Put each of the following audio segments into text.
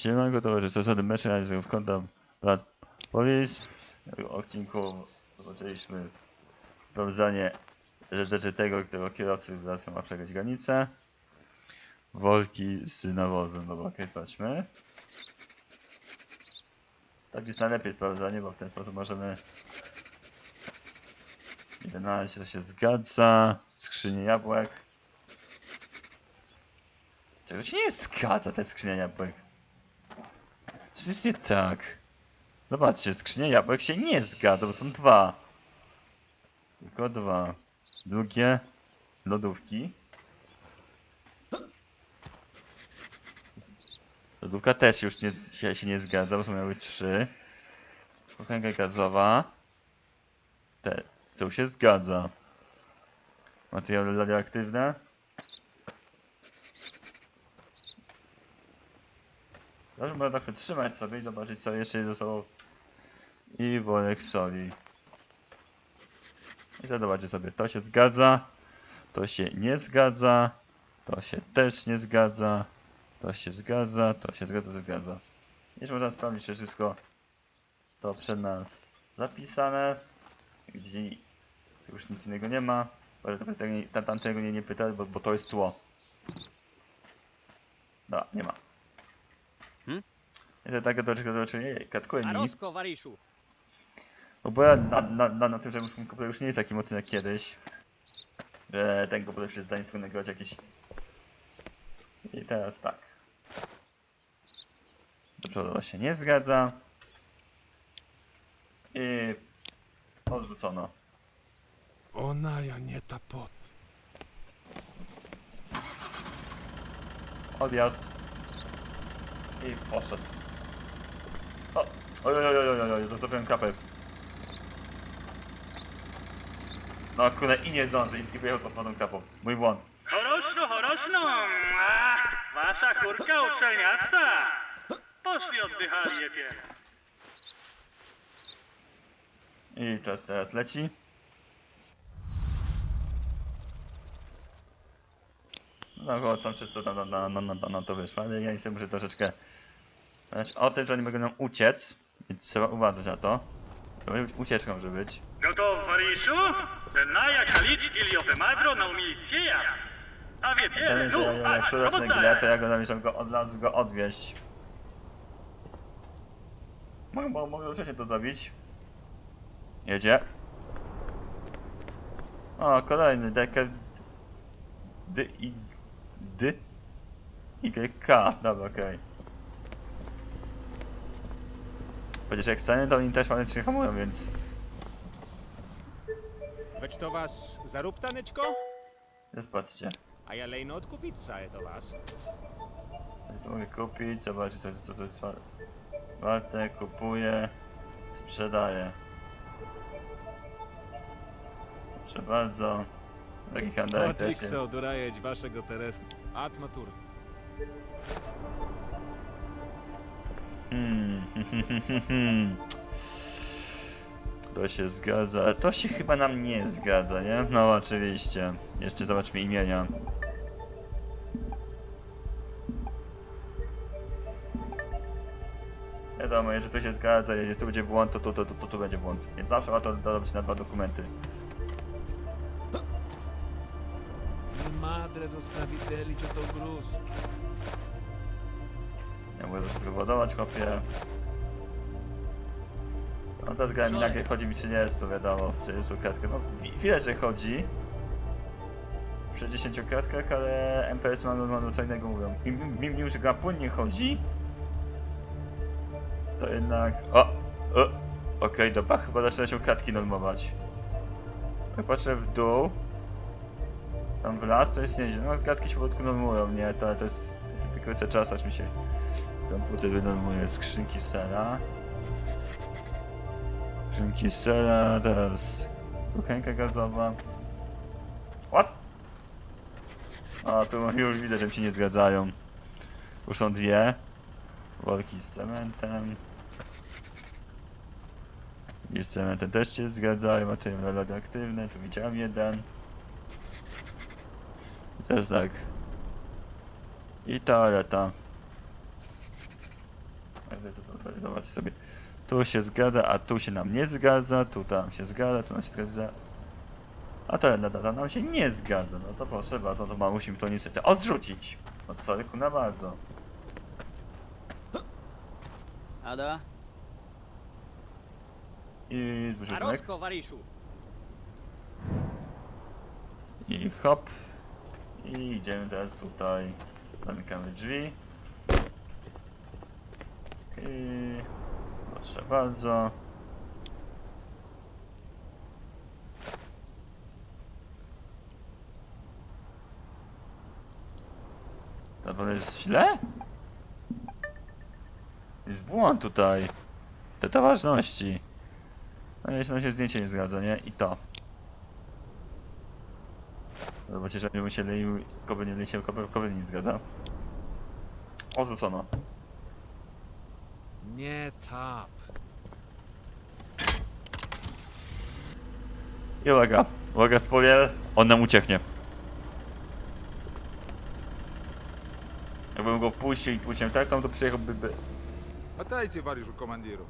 Siemanko towarzystwo, zasady meczu realizują w konta Brad Police. W odcinku zobaczyliśmy sprawdzanie rzeczy tego, którego kierowcy zawsze ma przejść granicę. Worki z nawozem, dobra, okej, patrzmy. Tak jest najlepiej sprawdzanie, bo w ten sposób możemy 11 to się zgadza, skrzynie jabłek. Czego się nie zgadza, te skrzynia jabłek? Nie tak? Zobaczcie, skrzynia jabłek się nie zgadza, bo są dwa. Tylko dwa. Drugie lodówki. Lodówka też już nie, się, się nie zgadza, bo są miały trzy. Kuchenka gazowa. Te, to się zgadza. Materiały radioaktywne. Może można trochę trzymać sobie i zobaczyć co jeszcze zostało. I worek soli. I zobaczcie sobie, to się zgadza, to się nie zgadza, to się też nie zgadza, to się zgadza, to się zgadza, zgadza. Jeszcze można sprawdzić, czy wszystko to przed nas zapisane. Gdzie już nic innego nie ma. Ale to tego nie, tam, tamtego nie, nie pytać, bo, bo to jest tło. Da, nie ma. I to takie troszkę do czynienia, katkuje mi. Arosko, Wariszu. No bo ja na, na, na, na tym, już nie jest taki mocny jak kiedyś. Że ten komputer się zdanie tylko nagrywać jakieś... I teraz tak. Do przodu się nie zgadza. I... Odrzucono. Ona ja nie ta pot. Odjazd. I poszedł. Oj, oj, oj, oj, oj, oj, zostawiłem kapę. No kurde, i nie zdąży, i, wyjechał z otwartą kapą. Mój błąd. Choroszno, choroszno! Wasza kurka uczelniasta! Poszli oddychali je pierw. I czas teraz leci. No bo tam przez to na, na, na, na, na to wyszło, ale ja jeszcze muszę troszeczkę o tym, że oni mogą nam uciec, więc trzeba uważać na to. To może być ucieczką może być. No naja kalic iliowe magro na umilcieja. A wie Ja wiem, że jak, jak tu grę, to ja go zamierzam go od razu go odwieźć. Mogę, mo- mogę wcześniej to zrobić. Jedzie. O, kolejny deker. D i D Y K. Dobra, okej. Chociaż jak stanie, to oni też faktycznie hamują, więc. Već to vás zarub tanečko? Już patrzcie. A ja lejno odkupić saje to vás. To mogę kupić, zobaczyć sobie co to jest wa- warte, kupuję, sprzedaję. Proszę bardzo. Taki handel też jest. Waszego teres. Atmatur. Hmm. To się zgadza, ale to się chyba nam nie zgadza, nie? No oczywiście. Jeszcze zobaczmy imienia. Wiadomo, jeżeli to się zgadza, jeżeli tu będzie błąd, to tu, to, to, to, tu będzie błąd. Więc zawsze warto dorobić na dwa dokumenty. Madre to gruz. Ja mogę to wszystko kopię. No to zgadza mi nagle chodzi mi 30, wiadomo, 30 kratka. No wi- widać, że chodzi. Przy 10 kratkach, ale MPS ma, ma co innego mówią. Mimo, że gra płynnie chodzi, to jednak... O! o Okej, dobra, chyba zaczyna się kratki normować. Jak patrzę w dół, tam w las, to jest nieźle. No kratki się po normują, nie? To, to jest, jest tylko kwestia czasu, aż mi się komputer wynormuje skrzynki sera. Skrzynki sera, teraz kuchenka gazowa. What? A, tu już widać, że się nie zgadzają. Już są dwie. Worki z cementem. I z cementem też się zgadzają, materiał radioaktywny, tu widziałem jeden. I teraz tak. I toaleta. wy to zobaczcie sobie. Tu się zgadza, a tu się nam nie zgadza, tu tam się zgadza, tu nam się zgadza. A ta data nam się nie zgadza. No to proszę bardzo, to ma, musimy to niestety odrzucić. No sorry, kuna bardzo. Ada? I zburzynek. Arosko, Wariszu! I hop. I idziemy teraz tutaj. Zamykamy drzwi. I proszę bardzo. To jest źle? Jest błąd tutaj. Te to ważności. No jeśli nam się zdjęcie nie zgadza, nie? I to. Zobaczcie, że będziemy musieli koby nie się koby, koby nie zgadza. Odrzucono. Nie tap. I uwaga, uwaga, spoiler, on nam ucieknie. Jakbym go puścił i puścił taką, to przyjechałby... by- Oddajcie wariżu komandiru.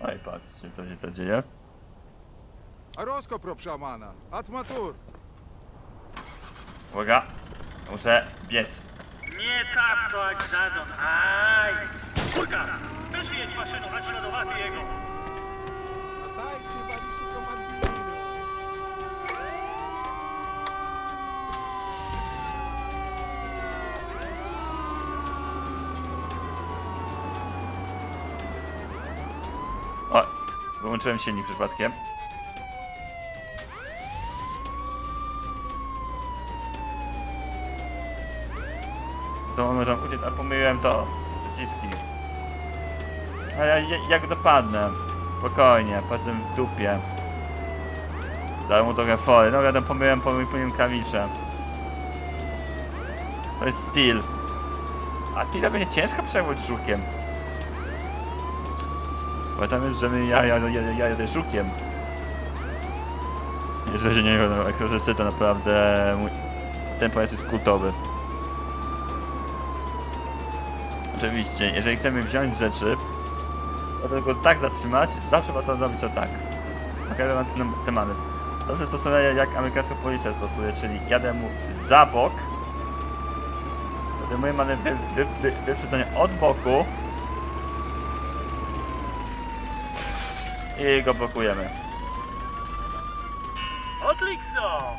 No Oj, patrzcie, co się to dzieje. A rozkop szamana. Atmatur. Uwaga, muszę biec. Nie tak to Agdadon, aj! Czwórka! Wyświeć maszyną, naśladowaty jego! A dajcie waliszu komandyjną! O, wyłączyłem silnik przypadkiem. To może uciec, a pomyliłem to. Przyciski. A ja, ja jak dopadnę? Spokojnie, patrzę w dupie. Dałem mu trochę fory. No ja tam pomyliłem, pomyliłem, pomyliłem klawisze. To jest steel. A ty będzie ciężko przebyć żukiem. Bo tam jest, że my, ja, ja, ja, ja jadę żukiem. Jeżeli nie wiem, jak to naprawdę mój, ten pojazd jest kultowy. Oczywiście, jeżeli chcemy wziąć rzeczy, to go tak zatrzymać, zawsze warto zrobić to tak. Okej, okay, mam te many. Zawsze stosuję jak amerykańska policja stosuje, czyli jadę mu za bok, moje many wy, wy, wy, wyprzedzenie od boku i go blokujemy. Odlikso!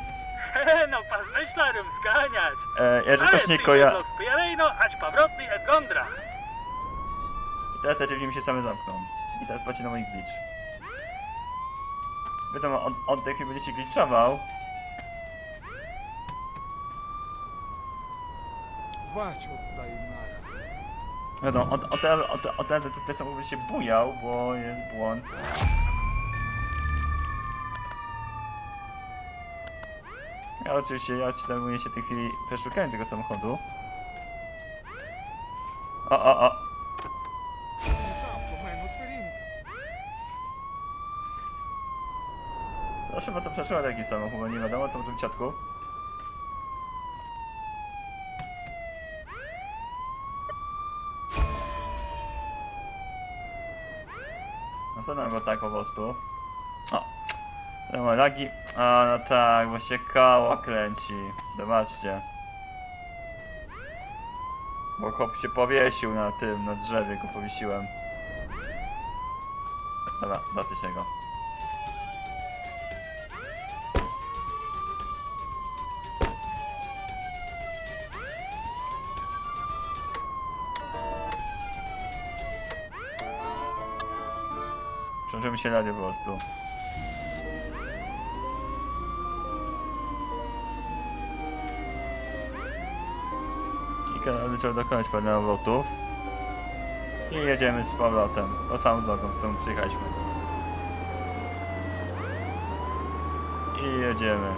No pas myślarem zganiać! E, jeżeli ktoś nie koja... Spierejno, ać powrotny et gondra! I Teraz oczywiście mi się same zamkną. I teraz patrzcie na mój glitch. Wiadomo, on, on tej chwili będzie się glitchował. Wać oddaj Mara. Wiadomo, od, od, teraz- od, od teraz ten samochód będzie się bujał, bo jest błąd. Ja oczywiście, ja się zajmuję się w tej chwili przeszukaniem tego samochodu. O, o, o, Proszę, bo to przeszła taki samochód, bo nie wiadomo co w tym ciatku. No co nam go tak po prostu? O! Dobra, lagi. A no tak, bo się koło kręci. Zobaczcie. Bo chłop się powiesił na tym, na drzewie go powiesiłem. Dobra, dosyć tego. Przełączymy się radio po prostu. Trzeba dokonać parę obrotów. I jedziemy z powrotem, tą samą drogą, którą przyjechaliśmy. I jedziemy.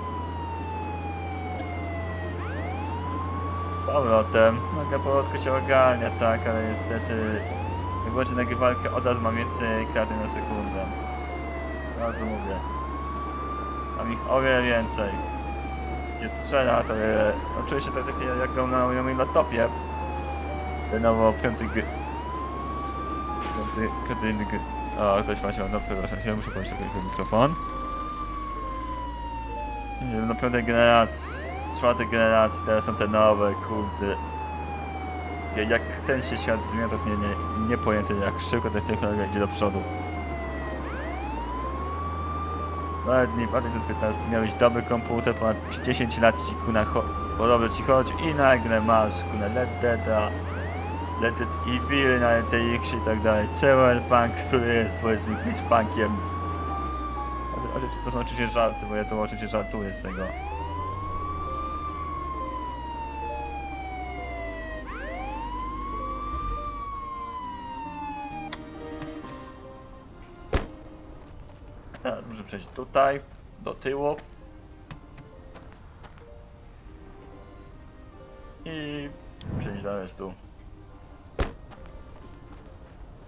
Z powrotem. Noga powrotku się ogarnia, tak, ale niestety jak włączę nagrywalkę, od razu mam więcej kraty na sekundę. Razu mówię. Mam ich o wiele więcej. Nie strzela, to je... Oczywiście to takie jak gram na moim laptopie. Lenovo piąty gry... Kiedy, kiedy... inny- O, ktoś ma... No, przepraszam, ja muszę podnieść tylko mikrofon. No piątej generacji, czwartej generacji, teraz są te nowe, kurde. Ja- Jak ten się świat zmienia, to jest nie, nie, niepojęte, jak szybko ta technologia idzie do przodu. Nawet nie, w 2015 miałeś dobry komputer, ponad 10 lat ci kuna dobrze ci chodzi i nagle masz kuna Red Deada, Let's It Evil na RTX i tak dalej, Cyberpunk, który jest powiedzmy glitchpunkiem. Ale to są oczywiście żarty, bo ja to oczywiście żartuję z tego. Muszę przejść tutaj, do tyłu. I przejść do resztu.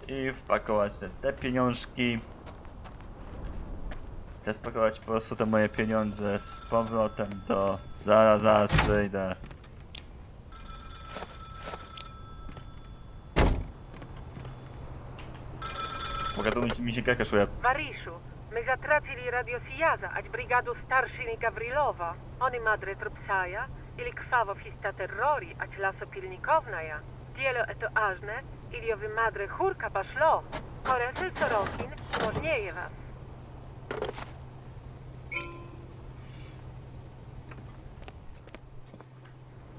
I wpakować te, te pieniążki. Chcę spakować po prostu te moje pieniądze z powrotem do... Zaraz, zaraz przejdę. Mogę tu mi, się kakaszuje. Varishu, My zatracili Radio Sijaza, ać brigadu starszini Gawrilowa. Oni madre trupsaja, ili krwawo fista terrori, ać laso pilnikownaja. Dielo eto ażne, iliowy madre chórka baszlo. Koresel corokin, możnieje was.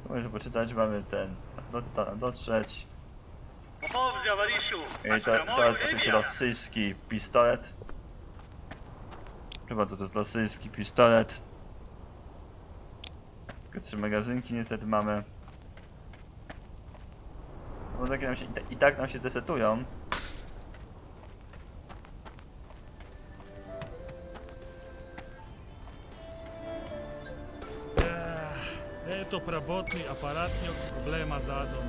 Możesz poczytać, mamy ten, do, do, dotrzeć. Mów, Gawariszu! I to, to oczywiście rosyjski pistolet. Chyba to, to jest rosyjski pistolet. Tylko trzy magazynki niestety mamy. Bo takie nam się, i, tak nam się zdesetują. Eee, eto prabotni aparatnjog problema to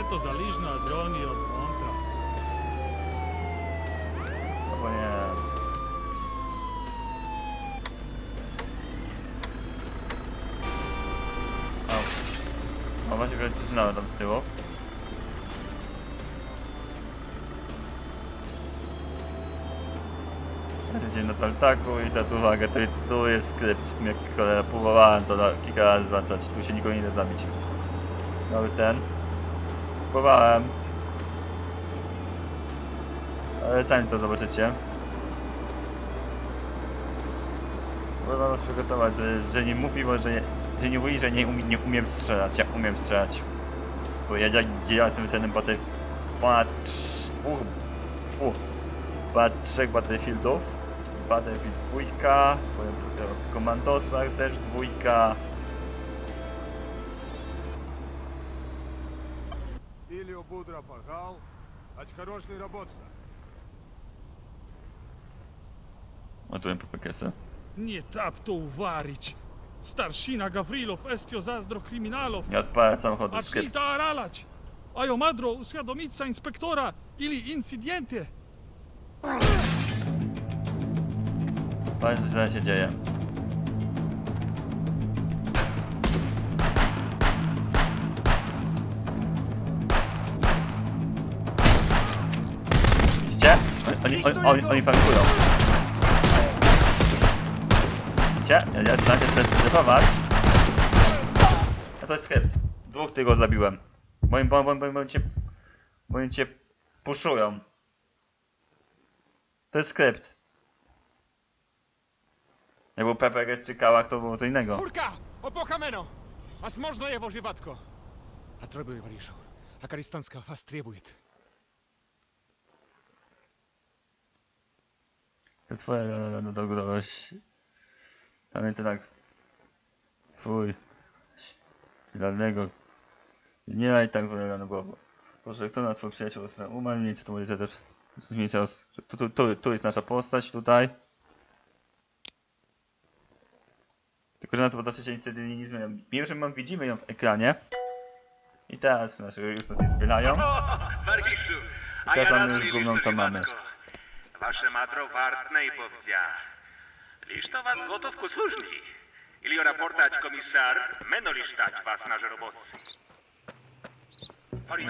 Eto zaližna droni od Zaczynałem tam z tyłu. Dzień na tartaku i teraz uwaga, tu, tu jest skrypt. Jak cholera próbowałem to na kilka razy zwalczać, tu się nikogo nie da zabić. Nowy ten. Próbowałem. Ale sami to zobaczycie. Można przygotować, że, że nie mówi, bo że, nie- że nie mówi, że nie, umie, nie umiem strzelać. Ja umiem strzelać Bo ja, ja, ja jestem ten baty ponad trz- dwóch, fu, ponad trzech Battlefieldów. Battlefield dwójka, powiem tutaj o Komandosach też dwójka. Ильо Будра пахал, ать хороший работца. Ładuję po PKS-a. Не тап то уварич. Starszina, Gawrilow, Estio, Zazdro, Kryminalow. Nie odpalę samochodu. Szkiet. Aczlita, Aralać. Ajo Madro, uświadomica inspektora, ili incidjentie. Patrz, co się dzieje. Widzicie? Oni, oni, oni, oni, oni. Widzicie? Ja zaczynam się stresować. A to jest skrypt. Dwóch tego zabiłem. Moim bo, bo, bo, bo, cię, bo cię puszują. To jest skrypt. Jak był PPG czy kałach, to było co innego. Kurka! Opłachameno! A można je wożyvatko! A trebuje wariszu. A karistanska was trebuje. To twoje dogodałeś Pamiętaj tak. Fuj. Żadnego. Nie daj tak wyleganą głową. Boże, kto na twój przyjaciół ostatnio umarł? Nic, to będzie też tu, tu, tu, tu jest nasza postać, tutaj. Tylko, że na to podacie się niestety nie zmienią. Mimo, że mam, widzimy ją w ekranie. I teraz nas już nas nie zbielają. I teraz mamy już główną to mamy. Wasze matro wartnej powdzia. повзя. Лишь то вас готов к службе. Или рапортач комиссар, мено лишь тать вас на жаробосцы.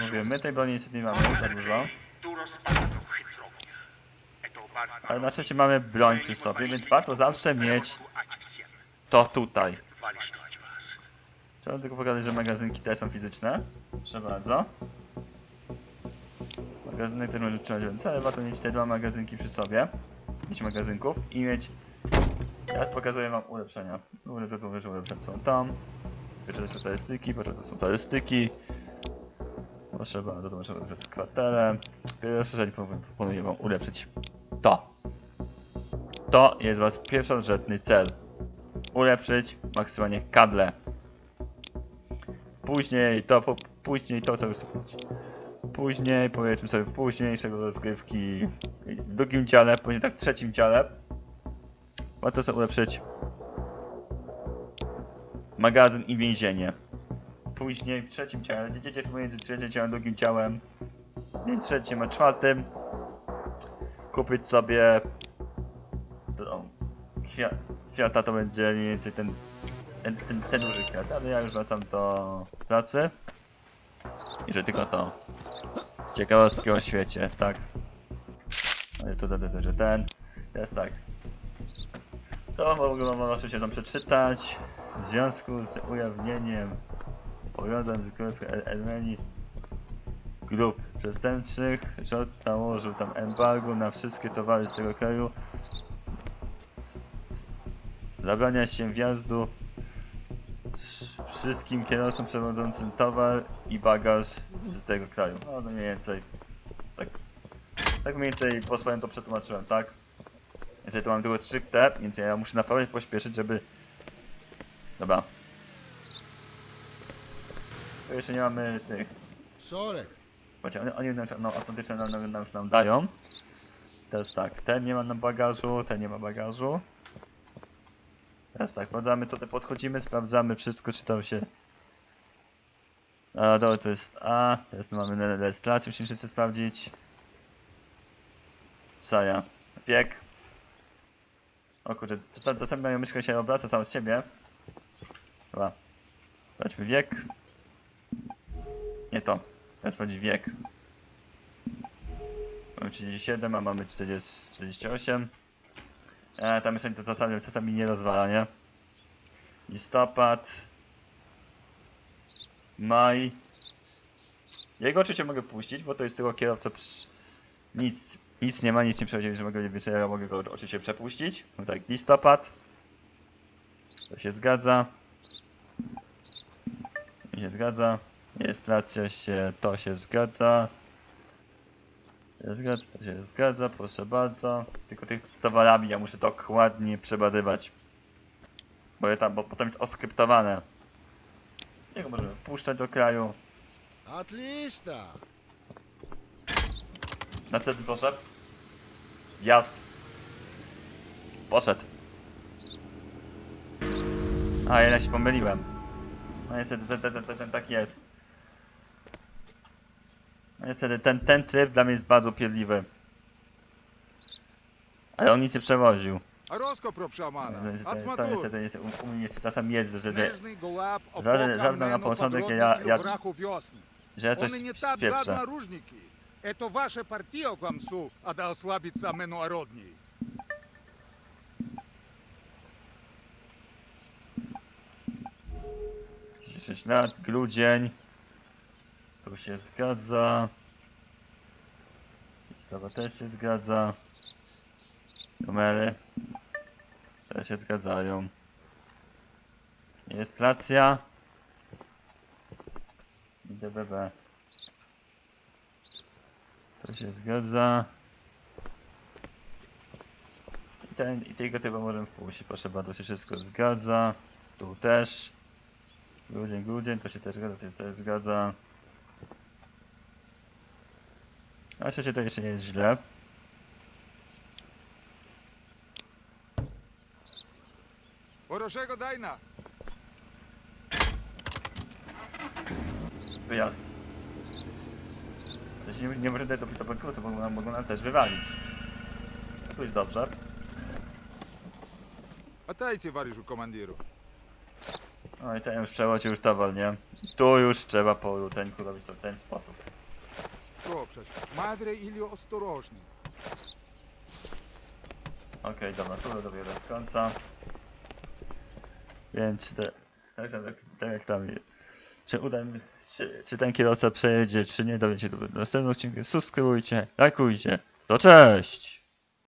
Mówię, my tej broni niestety nie mamy za dużo. Tu rozpada do chytrownia. Eto bardzo Ale na szczęście mamy broń przy sobie, więc warto zawsze mieć to tutaj. walić to ać was. Trzeba tylko pokazać, że magazynki te są fizyczne. Proszę bardzo. Magazynek też może trzymać więcej, ale warto mieć te dwa magazynki przy sobie. Mieć magazynków i mieć... Teraz pokazuję wam ulepszenia. Ulepszenia, że ulepszenia są tam. To są statystyki, potem to są statystyki. Bardzo, to można ulepszyć kwaterę. Pierwsze rzecz proponuję wam ulepszyć to. To jest was pierwszorzędny cel. Ulepszyć maksymalnie kadle. Później to, po, później to, co już Później, powiedzmy sobie, późniejszego rozgrywki w drugim ciele, później tak w trzecim ciele. Warto sobie ulepszyć magazyn i więzienie. Później w trzecim ciele, jedziecie pomiędzy trzecim ciałem a drugim ciałem, między trzecim a czwartym, kupić sobie kwia, kwiata to będzie mniej więcej ten ten, ten, ten duży kwiat, ale ja już wracam do pracy. I że tylko to. Ciekawostki o świecie, tak. Ale to dodaj, że ten. Jest tak. To wam oczywiście tam przeczytać. W związku z ujawnieniem powiązań z królewską Armenii grup przestępczych, rząd nałożył tam embargo na wszystkie towary z tego kraju. Zabrania się wjazdu wszystkim kierowcom przewodzącym towar i bagaż z tego kraju. No, no mniej więcej. Tak. Tak mniej więcej po swoim to przetłumaczyłem, tak? Niestety tu mam tylko 3T, więc ja muszę naprawdę pośpieszyć, żeby... Dobra. Tu jeszcze nie mamy tych... Sorek. Oni, oni nam, no, automatycznie nam, nam, nam, nam dają. Teraz tak, ten nie ma na bagażu, ten nie ma bagażu. Teraz tak, podamy tutaj, podchodzimy, sprawdzamy wszystko, czy tam się... A, dobra, to jest A, teraz mamy rejestrację, musimy wszyscy sprawdzić. Co ja? O kurde, czasami moja myszka się obraca sama z siebie. Dobra. Zobaczmy wiek. Nie to. Teraz będzie wiek. Mamy 37, a mamy 40, 48. E, tam jeszcze to czasami, czasami nie rozwala, nie? Listopad. Maj. Jego oczywiście mogę puścić, bo to jest tylko kierowca przy... Nic, nic nie ma, nic nie przechodzi, że mogę więcej, ja mogę go oczywiście przepuścić. No tak, listopad. To się zgadza. To się zgadza. Rejestracja się, to się zgadza. To się zgadza, to się zgadza, proszę bardzo. Tylko tych z towarami ja muszę dokładnie przebadywać. Bo, ja tam, bo potem jest oskryptowane. Jego możemy wpuszczać do kraju. Отлично. Następny poszedł. Jazd. Poszedł. A, ja się pomyliłem. No niestety, ten, ten, ten, ten, ten tak jest. No niestety, ten, ten tryb dla mnie jest bardzo pierdliwy. Ale on nic nie przewoził. Розкоп шамана. No, niestety, to Атматур. niestety, niestety, u, u mnie czasami jest, że, że, Снежный глаб Żaden- żaden na początek ja- ja- врагу весны. że ja coś Он и не так spieprzę. жадно оружники. Это ваша партия к вам су, а да ослабить саме народней. Dzisiejszy lat, grudzień. Tu się zgadza. Listowa też się zgadza. Numery też się zgadzają. Rejestracja. I DBB. To się zgadza. I, ten, i tego typa możemy wpuścić, proszę bardzo, się wszystko zgadza. Tu też. Grudzień, grudzień, to się też zgadza, to się też zgadza. A się to jeszcze nie jest źle. Poroszego Dajna! Wyjazd. Ja się nie, nie będę do Pitopenkusa, bo mogą, mogą nam też wywalić. Tu jest dobrze. Atajcie, wariszu komandiru. No i ten już trzeba cię już tawal, nie? Tu już trzeba po luteńku robić w ten sposób. Dobrze. Madre ilio ostrożnie. Okej, dobra, tu dobiorę z końca. Więc te, tak, tak, tak, tak jak tam. Czy uda mi czy, czy ten kierowca przejedzie, czy nie, dowiecie do następnego odcinku. Subskrybujcie, lajkujcie. To cześć!